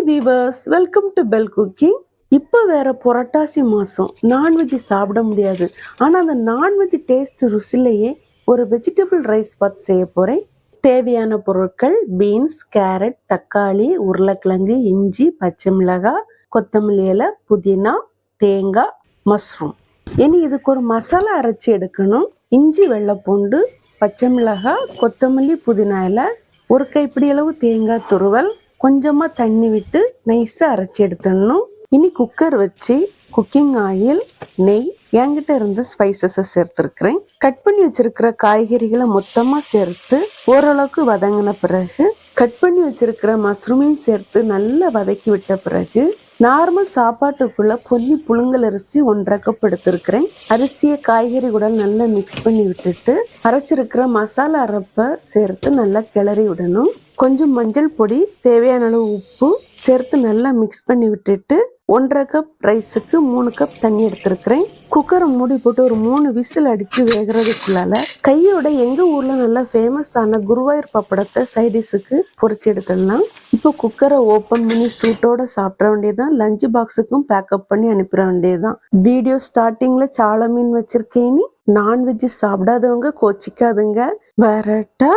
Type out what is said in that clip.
Hi viewers welcome to Bell cooking இப்போ வேற புரட்டாசி மாதம் நான்வெஜ் சாப்பிட முடியாது. ஆனால் அந்த நான்வெஜ் டேஸ்ட் ருசிலேயே ஒரு வெஜிடபிள் ரைஸ் பாத் செய்ய போகிறேன் தேவையான பொருட்கள் பீன்ஸ் கேரட் தக்காளி உருளைக்கிழங்கு இஞ்சி பச்சை மிளகாய் கொத்தமல்லி இலை புதினா தேங்காய் மஷ்ரூம் இனி இதுக்கு ஒரு மசாலா அரைச்சி எடுக்கணும். இஞ்சி வெள்ளைப்பூண்டு பச்சை மிளகாய் கொத்தமல்லி புதினா இலை ஒரு கைப்பிடி அளவு தேங்காய் துருவல் கொஞ்சமாக தண்ணி விட்டு நைஸாக அரைச்சி எடுத்துடணும். இனி குக்கர் வச்சு குக்கிங் ஆயில் நெய் என்கிட்ட இருந்து ஸ்பைசஸை சேர்த்துருக்கிறேன். கட் பண்ணி வச்சிருக்கிற காய்கறிகளை மொத்தமாக சேர்த்து ஓரளவுக்கு வதங்கின பிறகு கட் பண்ணி வச்சிருக்கிற மஷ்ரூமையும் சேர்த்து நல்லா வதக்கி விட்ட பிறகு நார்மல் சாப்பாட்டுக்குள்ள பொன்னி புழுங்கல் அரிசி ஒன்றரை கப் எடுத்திருக்கிறேன். அரிசியை காய்கறி கூட நல்லா மிக்ஸ் பண்ணி விட்டுட்டு அரைச்சிருக்கிற மசாலா அரைப்பை சேர்த்து நல்லா கிளறி விடணும். கொஞ்சம் மஞ்சள் பொடி தேவையான அளவு உப்பு சேர்த்து நல்லா மிக்ஸ் பண்ணி விட்டுட்டு ஒன்றரை கப் ரைஸுக்கு மூணு கப் தண்ணி எடுத்துருக்கிறேன். குக்கரை மூடி போட்டு ஒரு மூணு விசில் அடித்து வேகிறதுக்குள்ளால கையோட எங்கள் ஊரில் நல்லா ஃபேமஸ் ஆன குருவாயூர் பப்படத்தை சைடிஸுக்கு பொறிச்சு எடுத்துடலாம். இப்போ குக்கரை ஓப்பன் பண்ணி சூட்டோட சாப்பிட வேண்டியதுதான். லஞ்ச் பாக்ஸுக்கும் பேக்கப் பண்ணி அனுப்பிட வேண்டியதுதான். வீடியோ ஸ்டார்டிங்கில் சால மீன் வச்சிருக்கேனி. நான்வெஜ் சாப்பிடாதவங்க கோச்சிக்காதுங்க. வரட்டா!